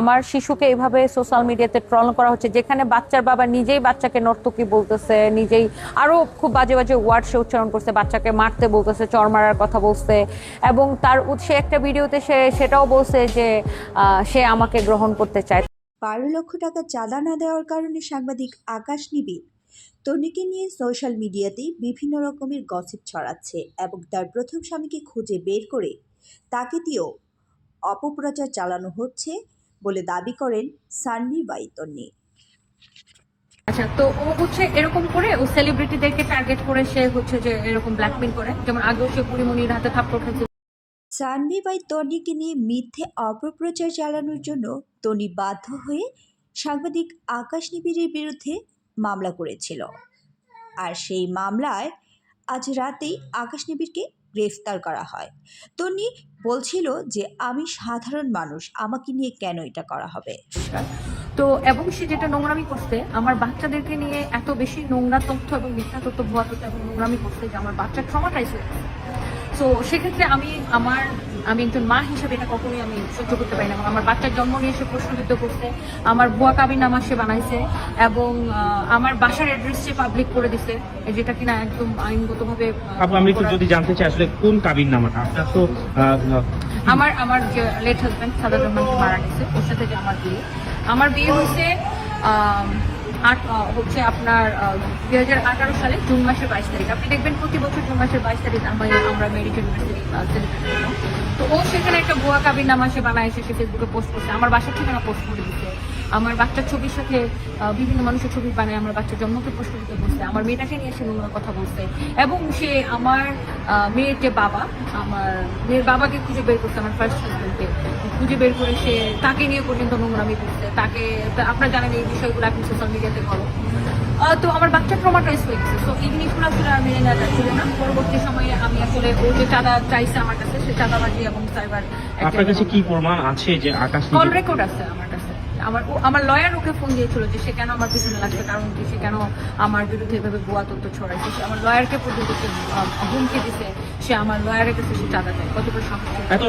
আমার শিশুকে এইভাবে সোশ্যাল মিডিয়াতে ট্রল করা হচ্ছে, যেখানে বাচ্চার বাবা নিজেই বাচ্চাকে নর্তকী বলতেছে, নিজেই আরও খুব বাজে বাজে ওয়ার্ড সে উচ্চারণ করছে, বাচ্চাকে মারতে বলতেছে চর মারার কথা বলছে এবং তার সে একটা ভিডিওতে সে, সেটাও বলছে যে সে আমাকে গ্রহণ করতে চায়। বারো লক্ষ টাকা চাঁদা না দেওয়ার কারণে সাংবাদিক আকাশ নিবিড়। তনিকে নিয়ে সোশ্যাল মিডিয়াতেই বিভিন্ন রকমের গসিপ ছড়াচ্ছে এবং তার প্রথম স্বামীকে খুঁজে বের করে তাকে দিয়েও অপপ্রচার চালানো হচ্ছে বলে দাবি করেন সান্নি বাই তন্নি আচ্ছা তো ও হচ্ছে এরকম করে ও সেলিব্রিটিদেরকে টার্গেট করে সে হচ্ছে যে এরকম ব্ল্যাকমেল করে? যেমন আগেও সে পুরিমণির হাতে থাপ্পড় খেয়েছে সানভি বাই তন্নিকে নিয়ে মিথ্যে অপপ্রচার চালানোর জন্য তনি বাধ্য হয়ে সাংবাদিক আকাশ নিবিড়ের বিরুদ্ধে মামলা করেছিল। আর সেই মামলায় আজ রাতেই আকাশ নিবিড়কে গ্রেফতার করা হয়। তনি বলছিল যে, আমি সাধারণ মানুষ, আমাকে নিয়ে কেন এটা করা হবে? তো, এবং সে যেটা নোংরামি করছে, আমার বাচ্চাদেরকে নিয়ে এত বেশি নোংরা তথ্য এবং মিথ্যা তথ্য ভুয়া তথ্য এবং নোংরামি করতে যে, আমার বাচ্চা ট্রমাটাইজ হয়ে তো সেক্ষেত্রে আমি আমার আমি একজন মা হিসেবে এটা কখনোই আমি সহ্য করতে পারি না। আমার বাচ্চার জন্ম নিয়ে সে প্রশ্নবিদ্ধ করছে আমার ভুয়া কাবিন নামা সে বানাইছে এবং আমার বাসার অ্যাড্রেস সে পাবলিক করে দিছে যেটা কিনা একদম আইনগতভাবে আমি একটু যদি জানতে চাই আসলে কোন কাবিন নামাটা? আপনার তো আমার আমার যে লেট হাজব্যান্ড সাদা রহমানকে মারা গেছে ওর সাথে যে আমার বিয়ে। আমার বিয়ে হয়েছে আট হচ্ছে আপনার দুই হাজার আঠারো সালে জুন মাসের বাইশ তারিখ। আপনি দেখবেন প্রতি বছর জুন মাসের বাইশ তারিখ আমরা আমরা মেরিট ইউনিভার্সিটি সেলিব্রেট ও সেখানে একটা ভুয়া কাবির নামা সে বানায় এসে সে ফেসবুকে পোস্ট করছে। আমার বাসার ঠিকানা পোস্ট করে দিচ্ছে আমার বাচ্চার ছবির সাথে বিভিন্ন মানুষের ছবি বানায়, আমার বাচ্চার জন্মকে প্রশ্নবিদ্ধ করছে আমার মেয়েটাকে নিয়ে সে নোংরা কথা বলছে। এবং সে আমার মেয়ের যে বাবা, আমার মেয়ের বাবাকে খুঁজে বের করছে, আমার ফার্স্ট হাজবেন্ডকে খুঁজে বের করে সে তাকে নিয়ে পর্যন্ত নোংরামি করছে। তাকে আপনারা জানেন এই বিষয়গুলো আপনি সোশ্যাল মিডিয়াতে করো তো আমার বাচ্চা ট্রমাটাইজ হয়েছে তো এই জিনিসগুলো আসলে যাচ্ছিল না। পরবর্তী সময়ে আমি আসলে ও যে চাঁদা চাইছে আমার কাছে সে চাঁদাবাজি এবং সাইবার আপনার কাছে কি প্রমাণ আছে যে আকাশ কল রেকর্ড আছে আমার কাছে। আমার আমার লয়ার ওকে ফোন দিয়েছিল যে সে কেন আমার পিছনে লাগছে কারণ কি সে কেন আমার বিরুদ্ধে এভাবে ভুয়া তথ্য ছড়াইছে। সে আমার লয়ারকে পর্যন্ত হুমকি দিছে সে আমার লয়ারের কাছে সে চাঁদা দেয়। কতটা এত